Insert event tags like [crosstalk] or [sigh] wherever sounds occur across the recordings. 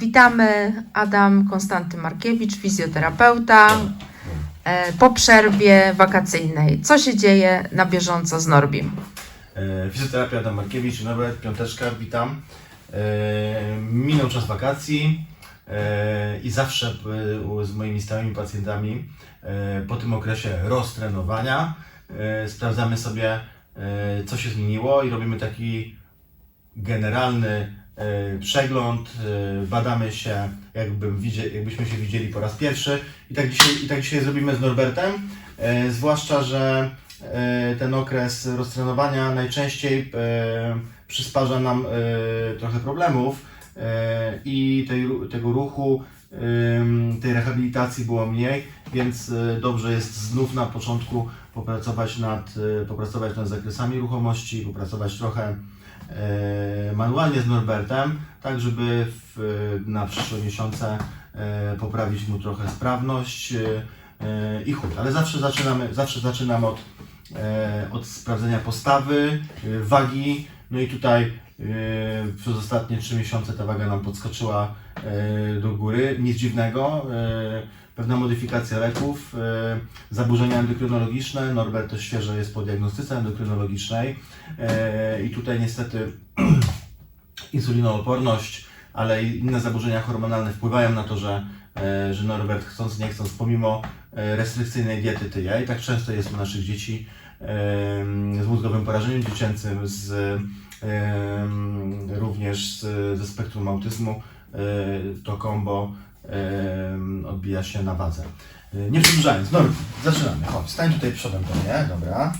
Witamy, Adam Konstanty Markiewicz, fizjoterapeuta. E, Po przerwie wakacyjnej. Co się dzieje na bieżąco z Norbim? E, Fizjoterapia Adam Markiewicz, Norbert Piąteczka, witam. E, Minął czas wakacji i zawsze z moimi stałymi pacjentami po tym okresie roztrenowania sprawdzamy sobie, co się zmieniło i robimy taki generalny przegląd, e, badamy się, widzie, jakbyśmy się widzieli po raz pierwszy. I tak dzisiaj, i tak dzisiaj zrobimy z Norbertem, e, zwłaszcza, że e, ten okres roztrenowania najczęściej e, przysparza nam e, trochę problemów e, i tej, tego ruchu, tej rehabilitacji było mniej, więc e, dobrze jest znów na początku popracować nad, e, popracować nad zakresami ruchomości, popracować trochę e, manualnie z Norbertem, tak żeby w, na przyszłe miesiące e, poprawić mu trochę sprawność e, e, i chód. Ale zawsze zaczynamy, zawsze zaczynam od, e, od sprawdzenia postawy, e, wagi, no i tutaj e, przez ostatnie 3 miesiące ta waga nam podskoczyła e, do góry, nic dziwnego. Pewna modyfikacja leków, e, zaburzenia endokrynologiczne. Norbert też świeżo jest po diagnostyce endokrynologicznej. E, i tutaj niestety [clears throat] insulinooporność, ale i inne zaburzenia hormonalne wpływają na to, że, e, że Norbert chcąc nie chcąc, pomimo restrykcyjnej diety tyje, i tak często jest u naszych dzieci z mózgowym porażeniem dziecięcym, z, również z, ze spektrum autyzmu, to kombo odbija się na wadze. E, Nie przedłużając, Norbert, zaczynamy. Chodź, stań tutaj przodem do mnie, dobra.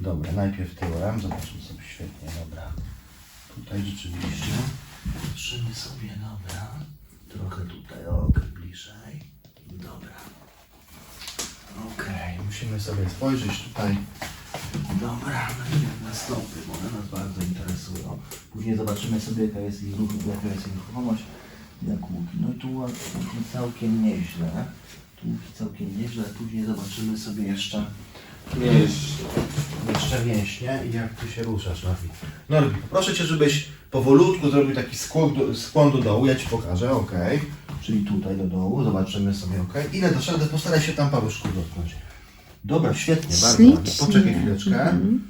Dobra, najpierw tyłem, zobaczymy sobie świetnie, dobra. Tutaj rzeczywiście. Patrzymy sobie, dobra. Trochę tutaj, ok, bliżej. Dobra. Okej, musimy sobie spojrzeć tutaj. Dobra, najpierw na stopy, bo one nas bardzo interesują. Później zobaczymy sobie, jaka jest ich ruchomość, jak łuki. No i tu łuki całkiem nieźle. Tu łuki całkiem nieźle, później zobaczymy sobie jeszcze jeszcze, jeszcze mięśnie i jak ty się ruszasz, Norbi. Norbi, proszę Cię, żebyś powolutku zrobił taki skłon do, skłon do dołu, ja Ci pokażę, ok. Czyli tutaj do dołu, zobaczymy sobie, ok. Ile doszedł, postaraj się tam paluszku dotknąć. Dobra, świetnie, bardzo ładnie. Poczekaj chwileczkę. Mhm.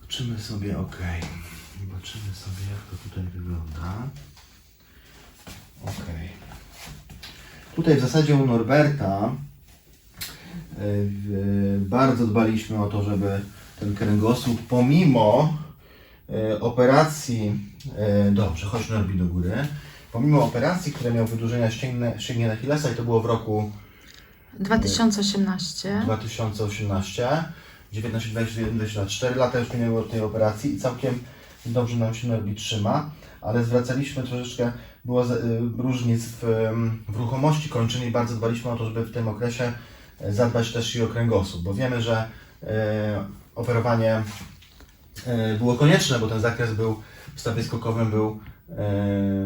Zobaczymy sobie, ok. Zobaczymy sobie, jak to tutaj wygląda. Ok. Tutaj w zasadzie u Norberta e, bardzo dbaliśmy o to, żeby ten kręgosłup pomimo e, operacji, e, dobrze, chodź Norbi do góry, pomimo operacji, które miał wydłużenia ścięgna, Achillesa i to było w roku 2018. 2018, 19, 21, 22, 4 lata już minęły od tej operacji i całkiem dobrze nam się Norbi trzyma, ale zwracaliśmy troszeczkę, było y, różnic w, w ruchomości kończyn i bardzo dbaliśmy o to, żeby w tym okresie e, zadbać też i o kręgosłup, bo wiemy, że e, operowanie e, było konieczne, bo ten zakres był w stawie skokowym był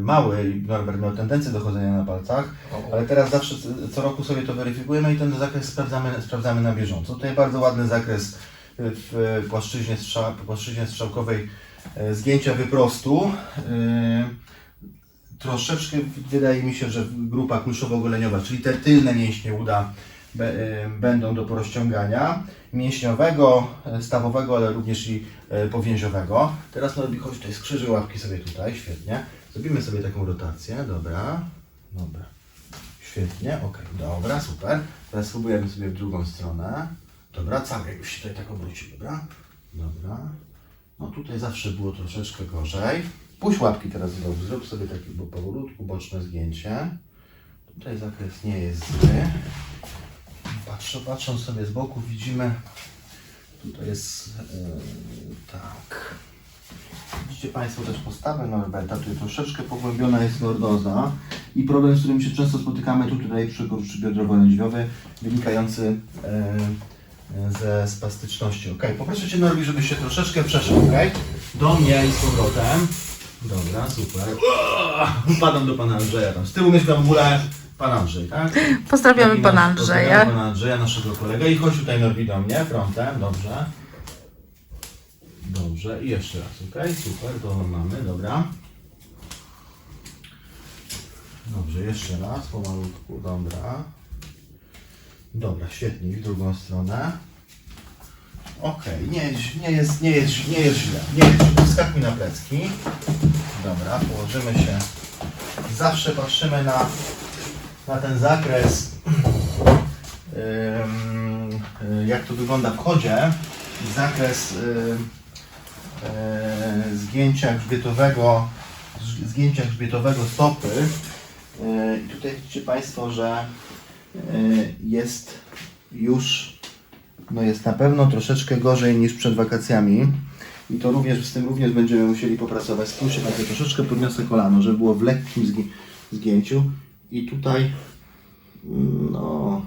mały i Norbert miał tendencję do chodzenia na palcach, ale teraz zawsze co roku sobie to weryfikujemy i ten zakres sprawdzamy, sprawdzamy na bieżąco. Tutaj bardzo ładny zakres w płaszczyźnie, płaszczyźnie strzałkowej zgięcia wyprostu. Troszeczkę wydaje mi się, że grupa kulszowo-goleniowa, czyli te tylne mięśnie uda e, będą do porozciągania mięśniowego, e, stawowego, ale również i e, powięziowego. Teraz Norbi, chodź tutaj, skrzyży łapki sobie tutaj, świetnie. Zrobimy sobie taką rotację, dobra, dobra. Świetnie, ok, dobra, super. Teraz spróbujemy sobie w drugą stronę. Dobra, cały jakbyś się tutaj tak obrócił, dobra? Dobra. No tutaj zawsze było troszeczkę gorzej. Puść łapki teraz dół, zrób sobie takie powolutku boczne zgięcie. Tutaj zakres nie jest zły. Patrzę, patrząc sobie z boku widzimy, tutaj jest yy, tak. Widzicie Państwo też postawę Norberta, tutaj troszeczkę pogłębiona jest lordoza i problem, z którym się często spotykamy tu tutaj przy kurczy biodrowo-lędźwiowy, wynikający e, ze spastyczności. Ok, poproszę Cię Norbi, żebyś się troszeczkę przeszedł, ok? Do mnie i z powrotem. Dobra, super. Upadam do Pana Andrzeja tam. Z tyłu mieszka w ogóle Pan Andrzej, tak? Pozdrawiamy Taki pana nasz- Pozdrawiamy Andrzeja. Pana Andrzeja, naszego kolegę. I chodź tutaj Norbi do mnie, frontem, dobrze. Dobrze, i jeszcze raz, ok? Super, to mamy, dobra. Dobrze, jeszcze raz, pomalutku, dobra. Dobra, świetnie, w drugą stronę. Okej, nie, jest, nie, jest, nie, jest, nie jest źle, nie jest źle. Wskakuj na plecki. Dobra, położymy się. Zawsze patrzymy na, na ten zakres, jak to wygląda w chodzie. Zakres y, y, zgięcia grzbietowego, zgięcia grzbietowego stopy. Y, I tutaj widzicie Państwo, że y, jest już, no jest na pewno troszeczkę gorzej niż przed wakacjami. I to również, z tym również będziemy musieli popracować. Spójrzcie, tak troszeczkę podniosę kolano, żeby było w lekkim zgi- zgięciu. I tutaj, mm, no,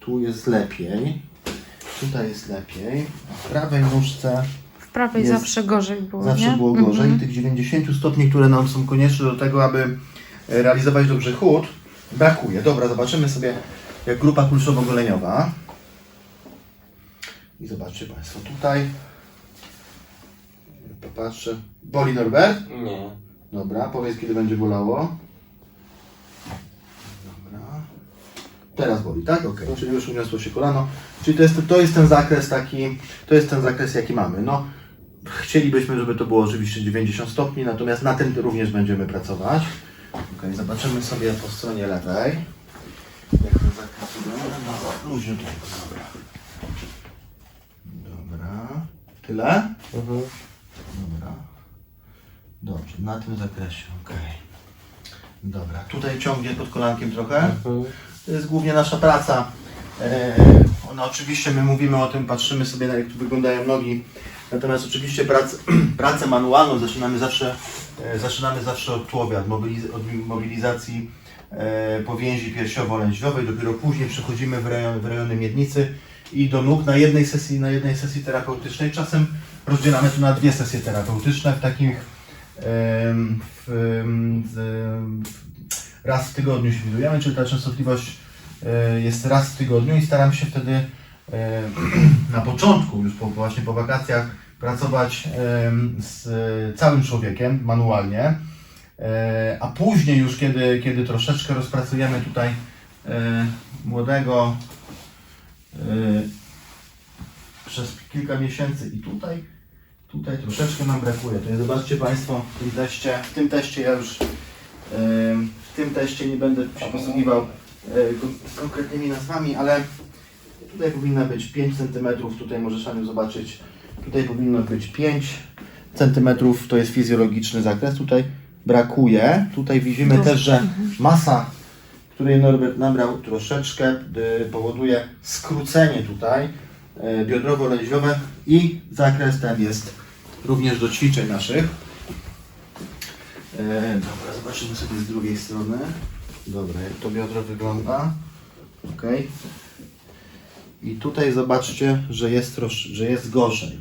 tu jest lepiej. Tutaj jest lepiej. W prawej nóżce W prawej Jest- zawsze gorzej było, Zawsze nie? było gorzej. Mhm. Tych 90 stopni, które nam są konieczne do tego, aby e, realizować dobrze chód, brakuje. Dobra, zobaczymy sobie jak grupa kulszowo-goleniowa. I zobaczcie Państwo tutaj. Popatrzę. Boli Norbert? Nie. Dobra, powiedz kiedy będzie bolało. Dobra. Teraz boli, tak? Ok, czyli już uniosło się kolano. Czyli to jest, to jest ten zakres taki, to jest ten zakres jaki mamy. No, chcielibyśmy, żeby to było oczywiście 90 stopni, natomiast na tym również będziemy pracować. Ok, zobaczymy sobie po stronie lewej. Jak ten zakres wygląda. No, luźno tutaj, dobra. Dobra. Tyle? Mhm. Dobra. Dobrze, na tym zakresie, ok. Dobra, tutaj ciągnie pod kolankiem trochę. Mhm. To jest głównie nasza praca. E, ona oczywiście my mówimy o tym, patrzymy sobie na jak tu wyglądają nogi. Natomiast oczywiście pracę, [clears throat] pracę manualną zaczynamy zawsze, e, zaczynamy zawsze od tułowia, od, mobiliz- od mobilizacji e, powięzi piersiowo-lędźwiowej. Dopiero później przechodzimy w, rejon, w rejony miednicy i do nóg na jednej sesji, na jednej sesji terapeutycznej. Czasem rozdzielamy to na dwie sesje terapeutyczne w takich w, w, raz w tygodniu się widujemy, czyli ta częstotliwość e, jest raz w tygodniu i staram się wtedy e, [clears throat] na początku, już po, właśnie po wakacjach, pracować z całym człowiekiem manualnie, E, a później już kiedy, kiedy troszeczkę rozpracujemy tutaj młodego przez kilka miesięcy i tutaj Tutaj troszeczkę nam brakuje. To jest, zobaczcie Państwo, w tym teście, w tym teście ja już w tym teście nie będę się posługiwał kon- konkretnymi nazwami, ale tutaj powinna być 5 cm, tutaj możesz Aniu zobaczyć, tutaj powinno być 5 cm, to jest fizjologiczny zakres, tutaj brakuje, tutaj widzimy Dużo. też, że masa, której Norbert nabrał troszeczkę, y, powoduje skrócenie tutaj e, biodrowo-lędźwiowe i zakres ten jest również do ćwiczeń naszych. E, dobra, zobaczymy sobie z drugiej strony. Dobra, jak to biodro wygląda. Ok. I tutaj zobaczcie, że jest, trosz, że jest gorzej.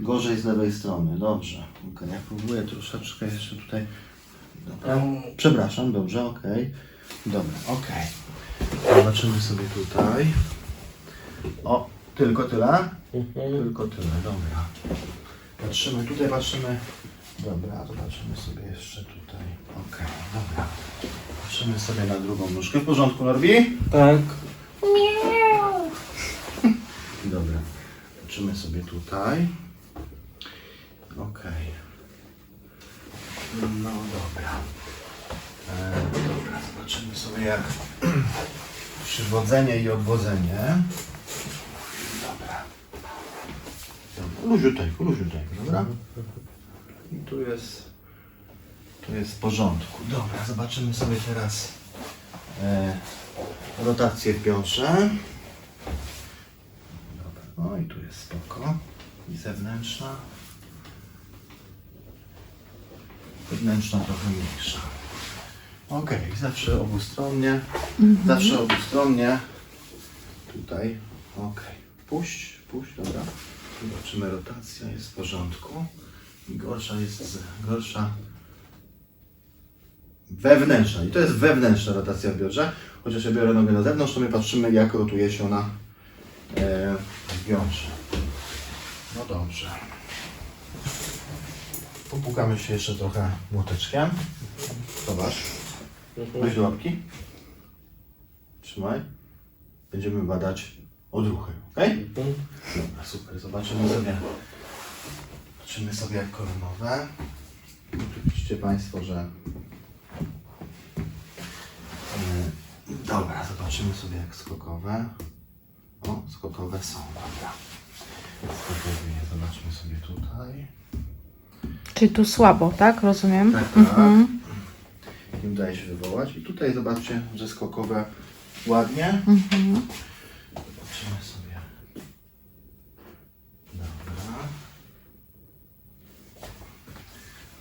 Gorzej z lewej strony. Dobrze. Ok, ja próbuję troszeczkę jeszcze tutaj. Dobra. Przepraszam, dobrze, ok. Dobra, ok. Zobaczymy sobie tutaj. O, tylko tyle? Mhm. Tylko tyle, dobra. Patrzymy tutaj, patrzymy. Dobra, zobaczymy sobie jeszcze tutaj. Okej, dobra. Patrzymy sobie na drugą nóżkę. W porządku, Norbi? Tak. [laughs] Dobra. Patrzymy sobie tutaj. Okej. No dobra. E, dobra, zobaczymy sobie jak [clears throat] przywodzenie i odwodzenie. Dobra. Luziuteńko, luziuteńko, dobra? I tu jest, tu jest w porządku. Dobra, zobaczymy sobie teraz e, rotację w piątrze. Dobra, no i tu jest spoko. I zewnętrzna. Wewnętrzna trochę mniejsza. Ok, zawsze obustronnie. Zawsze obustronnie. Tutaj. Ok. Puść, puść, dobra. Zobaczymy, rotacja jest w porządku. I gorsza jest gorsza wewnętrzna. I to jest wewnętrzna rotacja w biodrze. Chociaż ja biorę nogę na zewnątrz, to my patrzymy, jak rotuje się ona e, w biodrze. No dobrze. Popukamy się jeszcze trochę młoteczkiem. Zobacz. Weź do łapki. Trzymaj. Będziemy badać odruchy, ok? Dobra, super. Zobaczymy sobie. Zobaczymy sobie jak koronowe. Widzicie Państwo, że. Yy, Dobra, zobaczymy sobie jak skokowe. O, skokowe są, dobra. Skokowe je zobaczmy sobie tutaj. Czyli tu słabo, tak? Rozumiem. Tak, tak. Mhm. Nie udaje się wywołać. I tutaj zobaczcie, że skokowe ładnie. Zobaczymy sobie. Dobra.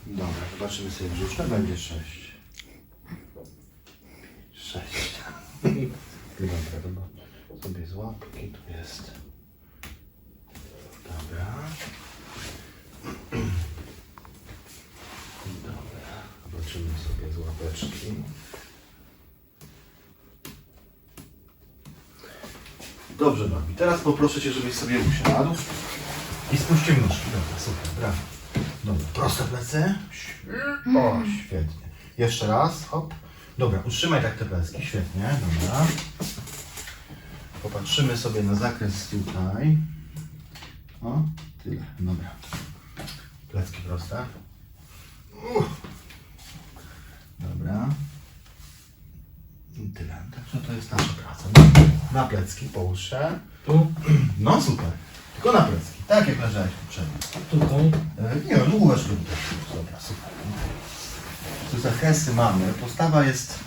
Dobra, zobaczymy sobie brzuszne. Będzie 6. 6. Dobra, dobra. Sobie z łapki tu jest. Dobra. Dobra. Zobaczymy sobie z łapeczki. Dobrze, Norbi. Teraz poproszę Cię, żebyś sobie usiadł i spuścił nóżki. Dobra, super, brawo. Dobra, proste plecy. O, świetnie. Jeszcze raz, hop. Dobra, utrzymaj tak te plecki, świetnie, dobra. Popatrzymy sobie na zakres tutaj. O, tyle, dobra. Plecki proste. Uff. Dobra. I tyle. Także to jest nasza praca. Na plecki połóż się. Tu, [clears throat] No super. Tylko na plecki. Tak jak leżałeś poprzednio. tutaj. E, Nie, no głowę szybko. Dobra, super. Tu zakresy mamy. Postawa jest,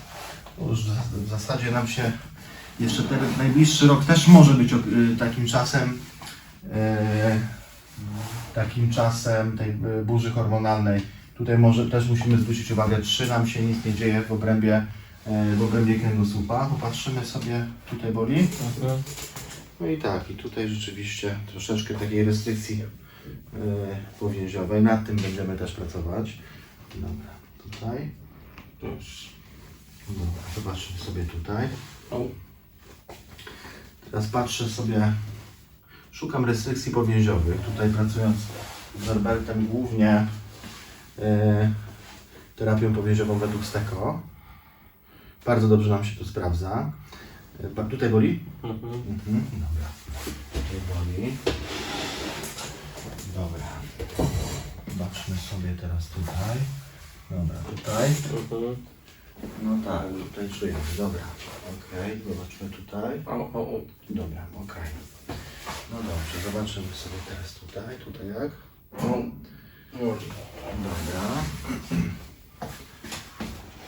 to już w zasadzie nam się jeszcze ten najbliższy rok też może być ok- y, takim czasem e, takim czasem tej y, burzy hormonalnej. Tutaj może też musimy zwrócić uwagę, czy nam się nic nie dzieje w obrębie, e, w obrębie kręgosłupa. Popatrzymy sobie, tutaj boli. Mhm. No i tak, i tutaj rzeczywiście troszeczkę takiej restrykcji yy, powięziowej. Nad tym będziemy też pracować. Dobra, tutaj. Dobra, zobaczmy sobie tutaj. Teraz patrzę sobie, szukam restrykcji powięziowych. Tutaj pracując z Norbertem głównie terapią powięziową według Steko. Bardzo dobrze nam się tu sprawdza. Ba- tutaj boli? mhm. Mhm, dobra. Tutaj boli. Dobra. Zobaczmy sobie teraz tutaj. Dobra, tutaj. Mhm. No tak, tutaj czujemy. Dobra. Okej, zobaczmy tutaj. O, o, o. Dobra, okej. No dobrze, zobaczymy sobie teraz tutaj. Tutaj jak? O. Dobra.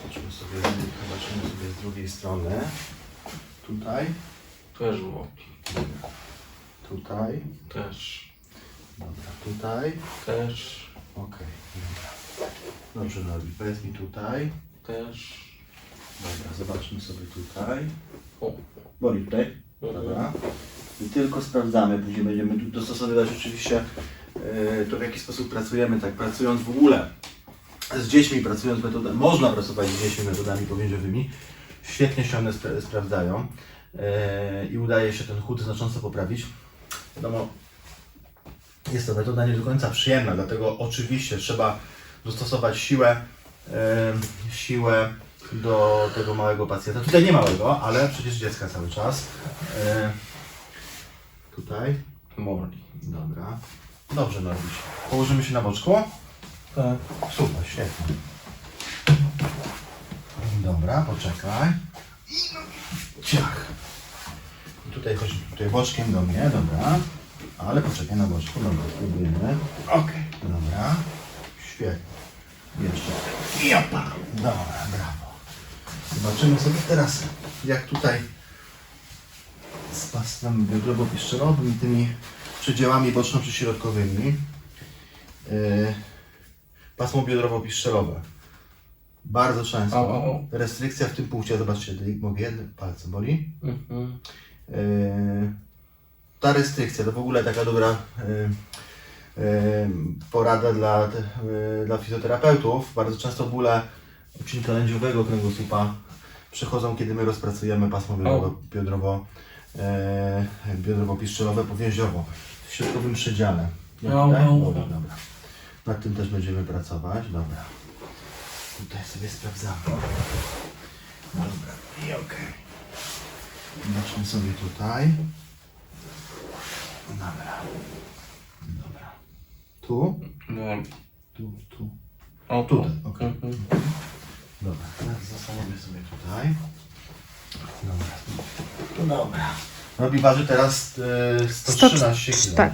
Zobaczmy sobie, zobaczymy sobie z drugiej strony. Tutaj. Też łoki. Tutaj. Też. Dobra, tutaj. Też. Okej, dobra. Dobrze, Norbi, powiedz mi tutaj. Też. Dobra, zobaczmy sobie tutaj. O. Boli tutaj. Mhm. Dobra. I tylko sprawdzamy, później będziemy tu dostosowywać oczywiście to w jaki sposób pracujemy, tak pracując w ogóle z dziećmi, pracując metodami, można pracować z dziećmi metodami powięziowymi. Świetnie się one spra- sprawdzają e, i udaje się ten chód znacząco poprawić. Wiadomo, jest to metoda nie do końca przyjemna, dlatego oczywiście trzeba dostosować siłę, e, siłę do tego małego pacjenta. Tutaj nie małego, ale przecież dziecka cały czas. Tutaj. Boli. Dobra. Dobrze, Norbiś. Położymy się na boczku. Tak. Super, świetnie. Dobra, poczekaj. Ciach. I tutaj chodź, tutaj boczkiem do mnie, dobra. Ale poczekaj na boczku, dobra, spróbujemy. Okej. Dobra. Świetnie. Jeszcze. Jopa. Dobra, brawo. Zobaczymy sobie teraz, jak tutaj z pasem biodrowo-piszczelowym i tymi przedziałami boczno-przyśrodkowymi. Yy, pasmo biodrowo-piszczelowe. Bardzo często. O, o, o. Restrykcja w tym punkcie, zobaczcie, mogę jednym palcem boli. Mhm. Yy, ta restrykcja to w ogóle taka dobra yy, yy, porada dla, yy, dla fizjoterapeutów. Bardzo często bóle odcinka lędźwiowego kręgosłupa przychodzą, kiedy my rozpracujemy pasmo biodrowo, biodrowo, yy, biodrowo-piszczelowe powięziowo w środkowym przedziale. Jak tutaj? au. Dobra, dobra. Nad tym też będziemy pracować. Dobra. Tutaj sobie sprawdzamy. Dobra, i okej. Zobaczmy sobie tutaj. Dobra. Dobra. Tu? Boli. Tu, tu. O, Tutaj, okej. Mhm. Dobra, teraz sobie tutaj. Dobra. No dobra. Robi waży teraz e, 113 kg. Tak,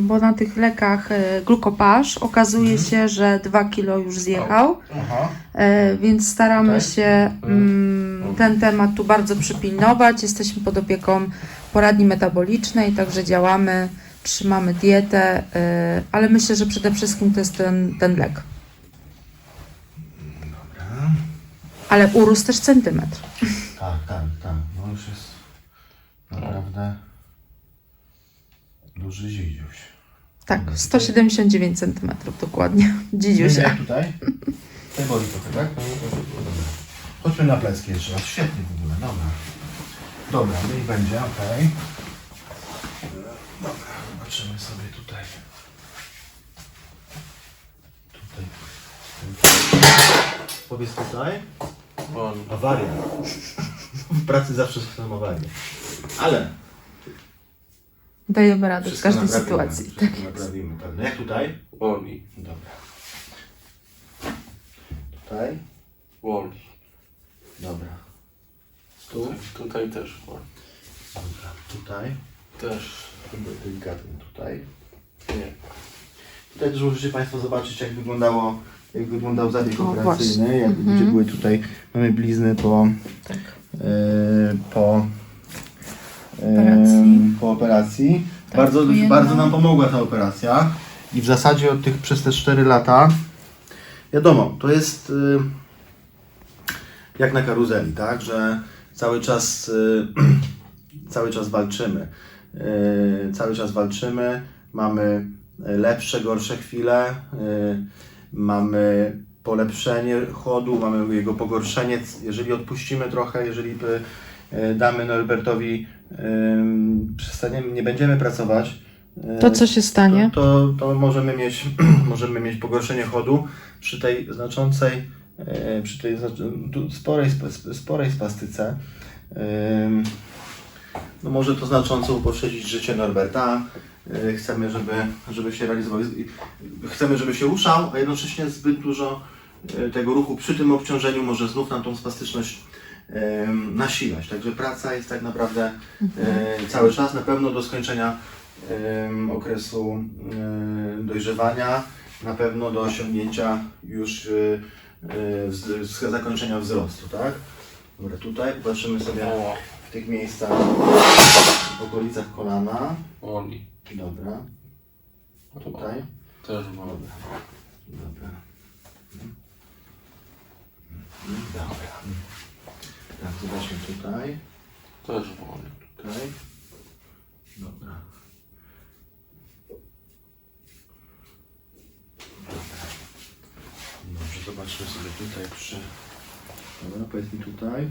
bo na tych lekach glukopaż okazuje Mhm. się, że 2 kilo już zjechał, Aha. e, więc staramy Tak. się mm, ten temat tu bardzo przypilnować. Jesteśmy pod opieką poradni metabolicznej, także działamy, trzymamy dietę, e, ale myślę, że przede wszystkim to jest ten, ten lek. Dobra. Ale urósł też centymetr. Tak, tak, tak. No już jest naprawdę duży dzidziuś. Tak, 179 centymetrów dokładnie. Dzidziusia. Tutaj? Tutaj boli trochę, tak? Dobra. Chodźmy na plecki jeszcze raz. Świetnie w ogóle, dobra. Dobra, niech będzie, okej. Dobra, zobaczymy sobie tutaj. Tutaj. Powiedz tutaj. Awaria. W pracy zawsze są awarie. Ale Dajemy radę w wszystko każdej naprawimy, sytuacji. Wszystko Tak jest. naprawimy, pewnie. Jak tutaj? Boli. Dobra. Tutaj? Boli. Dobra. Tu? Tak, tutaj też boli. Dobra. Tutaj? Też. Delikatnie tutaj. Nie. Tutaj też możecie Państwo zobaczyć, jak wyglądało, jak wyglądał zabieg O, operacyjny. właśnie. Jak Mhm. gdzie były tutaj, mamy blizny po, Tak. e, po Operacji. Po operacji. Tak, bardzo, jedna. bardzo nam pomogła ta operacja. I w zasadzie od tych przez te 4 lata, wiadomo, to jest y, jak na karuzeli, tak, że cały czas, y, [clears throat] cały czas walczymy. Y, cały czas walczymy, mamy lepsze, gorsze chwile, mamy polepszenie chodu, mamy jego pogorszenie. Jeżeli odpuścimy trochę, jeżeli damy Norbertowi, przestaniemy, nie będziemy pracować, y, To co się stanie? to, to możemy, mieć, [clears throat] możemy mieć pogorszenie chodu przy tej znaczącej, e, przy tej znaczy- sporej, sp- sporej spastyce. No może to znacząco upośledzić życie Norberta. E, Chcemy, żeby, żeby się realizował. Chcemy, żeby się ruszał, a jednocześnie zbyt dużo tego ruchu przy tym obciążeniu może znów nam tą spastyczność nasilać. Także praca jest tak naprawdę e, cały czas, na pewno do skończenia okresu dojrzewania, na pewno do osiągnięcia już zakończenia wzrostu, tak? Dobra, tutaj popatrzymy sobie w tych miejscach, w okolicach kolana. boli. Dobra, tutaj. Też boli. Dobra. Mhm. Mhm, Dobra. Tak, zobaczmy tutaj. Też boli. Tutaj. Dobra. Dobra. Dobrze, zobaczmy sobie tutaj przy... Dobra, powiedz mi tutaj.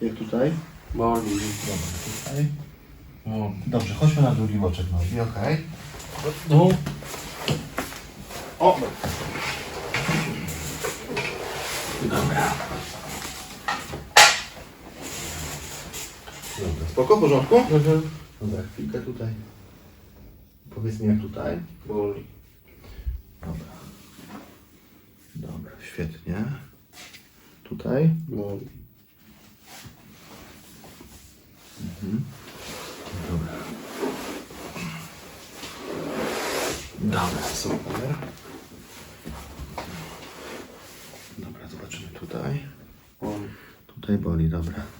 Jak tutaj? Boli. Dobra, tutaj. Dobrze, chodźmy na drugi boczek nogi, okej. No. O! Dobra. Dobra, spoko, w porządku? Mhm. Dobra, chwilkę tutaj. Powiedz mi jak tutaj. Boli. Dobra. Dobra, świetnie. Tutaj. Boli. Mhm. Dobra. Dobra, super. Dobra, zobaczymy tutaj. Boli. Tutaj boli, dobra.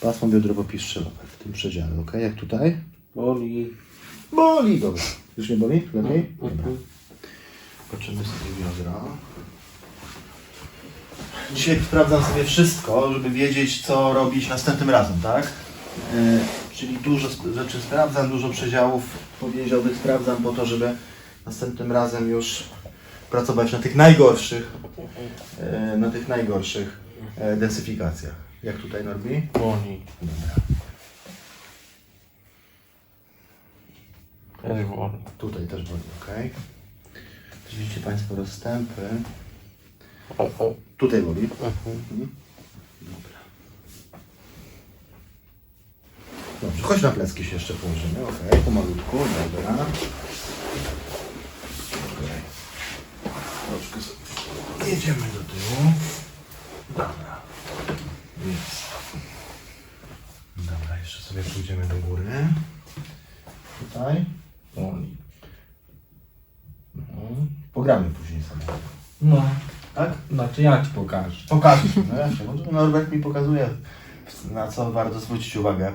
Pasmo biodrowo-piszczelowe w tym przedziale, ok? Jak tutaj? Boli. Boli, dobra. Już nie boli? Lepiej? Dobra. Mhm. Patrzymy sobie biodra. Dzisiaj sprawdzam sobie wszystko, żeby wiedzieć, co robić następnym razem, tak? Yy, czyli dużo rzeczy sprawdzam, dużo przedziałów powięziowych sprawdzam po to, żeby następnym razem już pracować na tych najgorszych, yy, na tych najgorszych yy, densyfikacjach. Jak tutaj Norbi? Boli. Dobra. Też boli. Tutaj też boli, ok? Widzicie Państwo rozstępy. O, o. Tutaj boli. Mhm. Mhm. Dobra. Dobrze, chodź na plecki się jeszcze położymy, okej, pomalutku, dobra. Troszkę sobie jedziemy do tyłu. Dobra. Dobra, jeszcze sobie pójdziemy do góry. Tutaj. Powoli. Mhm. Pogramy później sobie. No. Tak? Znaczy ja ci pokażę. Pokażesz mi, no właśnie, bo tu Norbert mi pokazuje, na co warto zwrócić uwagę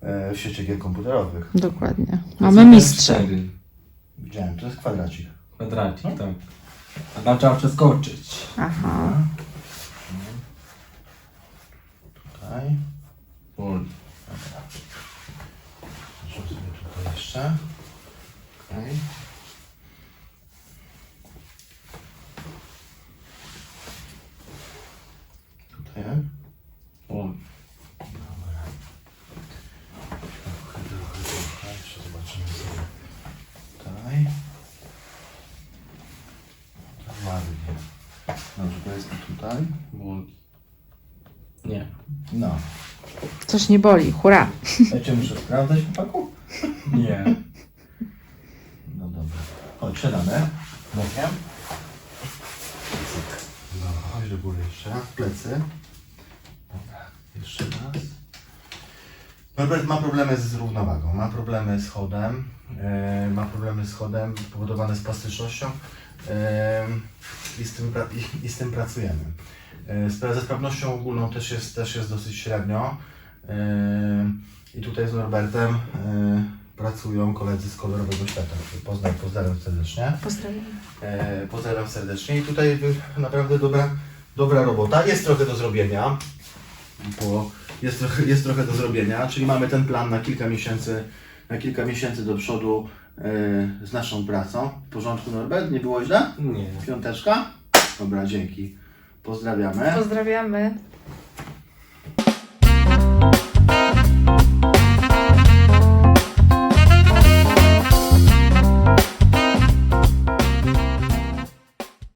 e, w świecie gier komputerowych. Dokładnie. Mamy mistrza. Widziałem, to jest kwadracik. Kwadracik, tak. A tam trzeba przeskoczyć. Aha. Tutaj. Powoli. Zobaczmy sobie tutaj jeszcze. Okej. Tutaj. Powoli. Dobra. Trochę, trochę, trochę. Jeszcze zobaczymy sobie tutaj. Tak ładnie. Dobrze, powiedzmy tutaj. Powoli. No. Coś nie boli, hurra. Ja cię muszę sprawdzać, chłopaku? Nie. No dobra. Chodź, siadamy. Bokiem. Dobra, chodź do góry jeszcze. Plecy. Dobra, jeszcze raz. Norbert ma problemy z równowagą, ma problemy z chodem, e, ma problemy z chodem powodowane spastycznością e, i, z tym i, i z tym pracujemy. E, ze sprawnością ogólną też jest, też jest dosyć średnio. E, I tutaj z Norbertem e, pracują koledzy z kolorowego świata. Poznam, pozdrawiam serdecznie. Pozdrawiam. Pozdrawiam serdecznie i tutaj naprawdę dobra, dobra robota. Jest trochę do zrobienia, bo jest trochę, jest trochę do zrobienia, czyli mamy ten plan na kilka miesięcy, na kilka miesięcy do przodu z naszą pracą. W porządku Norbert? Nie było źle? Nie. Piąteczka? Dobra, dzięki. Pozdrawiamy. Pozdrawiamy.